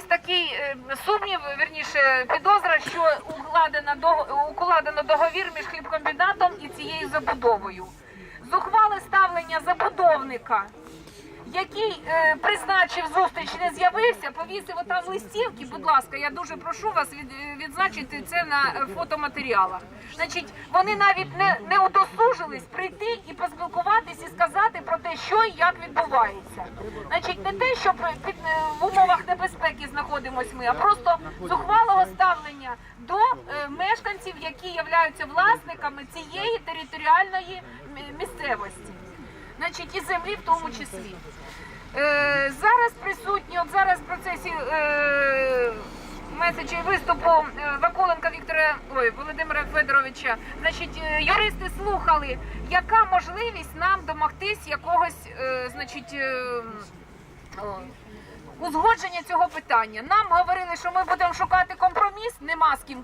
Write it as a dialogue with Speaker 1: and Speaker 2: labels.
Speaker 1: є такий е, сумнів, верніше підозра, що укладено, договір між хлібкомбінатом і цією забудовою. Зухвале ставлення забудовника, який е, призначив зустріч, не з'явився, повісив отам листівки. Будь ласка, я дуже прошу вас від, відзначити це на е, фотоматеріалах. Значить, вони навіть не, не удосужились прийти і поспілкуватись і сказати про те, що і як відбувається. Значить, не те, що під, е, в умовах небезпеки знаходимося ми, а просто зухвалого ставлення до е, мешканців, які являються власниками цієї територіальної місцевості. Значить, і землі в тому числі. Е, зараз присутні, от зараз в процесі е, меседжі виступу е, Вакуленка Віктора ой, Володимира Федоровича, значить, юристи слухали, яка можливість нам домогтись якогось, значить, узгодження цього питання. Нам говорили, що ми будемо шукати компроміс, нема з ким